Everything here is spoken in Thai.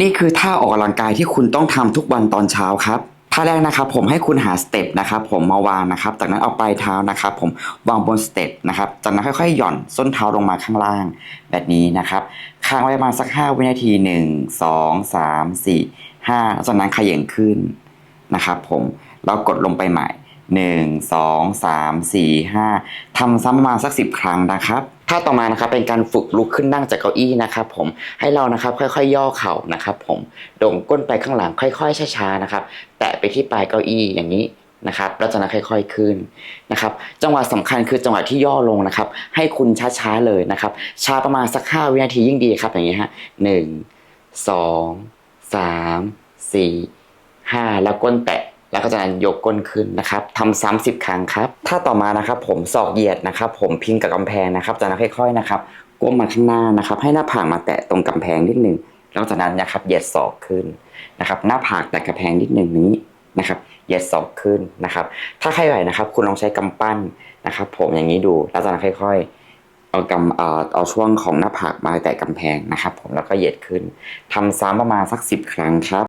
นี่คือท่าออกกำลังกายที่คุณต้องทำทุกวันตอนเช้าครับท่าแรกนะครับผมให้คุณหาสเต็ปนะครับผมมาวางนะครับจากนั้นเอาปลายเท้านะครับผมวางบนสเต็ปนะครับจากนั้นค่อยๆ หย่อนส้นเท้าลงมาข้างล่างแบบนี้นะครับค้างไว้ประมาณสัก 5 วินาที 1 2 3 4 5แล้วจากนั้นขย่งขึ้นนะครับผมแล้วกดลงไปใหม่ 1 2 3 4 5ทำซ้ำประมาณสัก10ครั้งนะครับท่าต่อมานะครับเป็นการฝึกลุกขึ้นนั่งจากเก้าอี้นะครับผมให้เรานะครับค่อยๆ ย่อเข่านะครับ ผมโด่งก้นไปข้างหลังค่อย ๆช้าๆนะครับ แตะไปที่ปลายเก้าอี้อย่างนี้นะครับแล้วจากนั้นค่อยๆขึ้นนะครับ จังหวะสำคัญคือจังหวะที่ย่อลงนะครับ ให้คุณช้าๆเลยนะครับช้าประมาณสัก5วินาทียิ่งดีครับอย่างนี้ฮะหนึ่งสองสามสี่ห้าแล้วก้นแตะ แล้วก็จากนั้นยกก้นขึ้นนะครับทำซ้ำสิบครั้งครับถ้าต่อมานะครับ ผมศอกเหยียดนะครับ ผมพิงกับกำแพงนะครับ จากนั้นค่อยๆนะครับก้มมาข้างหน้านะครับ ให้หน้าผากมาแตะตรงกำแพงนิดหนึ่งแล้วจากนั้นนะครับเหยียดศอกขึ้นนะครับ หน้าผากแตะกำแพงนิดหนึ่งนี้นะครับเหยียดศอกขึ้นนะครับ ถ้าใครไหวนะครับ คุณลองใช้กำปั้นนะครับ ผมอย่างนี้ดูแล้วจากนั้นค่อย ๆเอากำเอ่อเอาช่วงของหน้าผากมาแตะกำแพงนะครับ ผมแล้วก็เหยียดขึ้นทำซ้ำประมาณสักสิบครั้งครับ